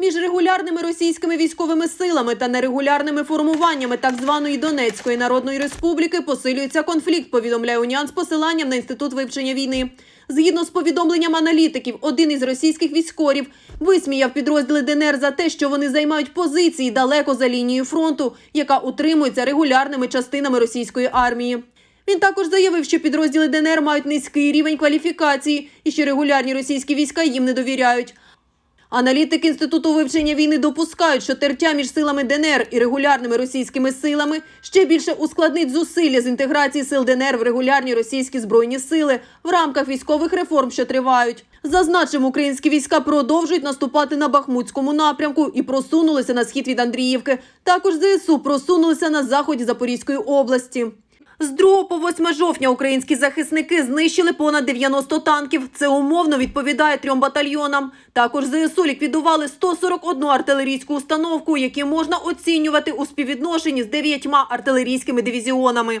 Між регулярними російськими військовими силами та нерегулярними формуваннями так званої Донецької Народної Республіки посилюється конфлікт. Повідомляє Уніан з посиланням на інститут вивчення війни. Згідно з повідомленням аналітиків, один із російських військових висміяв підрозділи ДНР за те, що вони займають позиції далеко за лінією фронту, яка утримується регулярними частинами російської армії. Він також заявив, що підрозділи ДНР мають низький рівень кваліфікації і що регулярні російські війська їм не довіряють. Аналітики інституту вивчення війни допускають, що тертя між силами ДНР і регулярними російськими силами ще більше ускладнить зусилля з інтеграції сил ДНР в регулярні російські збройні сили в рамках військових реформ, що тривають. Зазначимо, українські війська продовжують наступати на Бахмутському напрямку і просунулися на схід від Андріївки. Також ЗСУ просунулися на заході Запорізької області. З 2 по 8 жовтня українські захисники знищили понад 90 танків. Це умовно відповідає трьом батальйонам. Також ЗСУ ліквідували 141 артилерійську установку, які можна оцінювати у співвідношенні з дев'ятьма артилерійськими дивізіонами.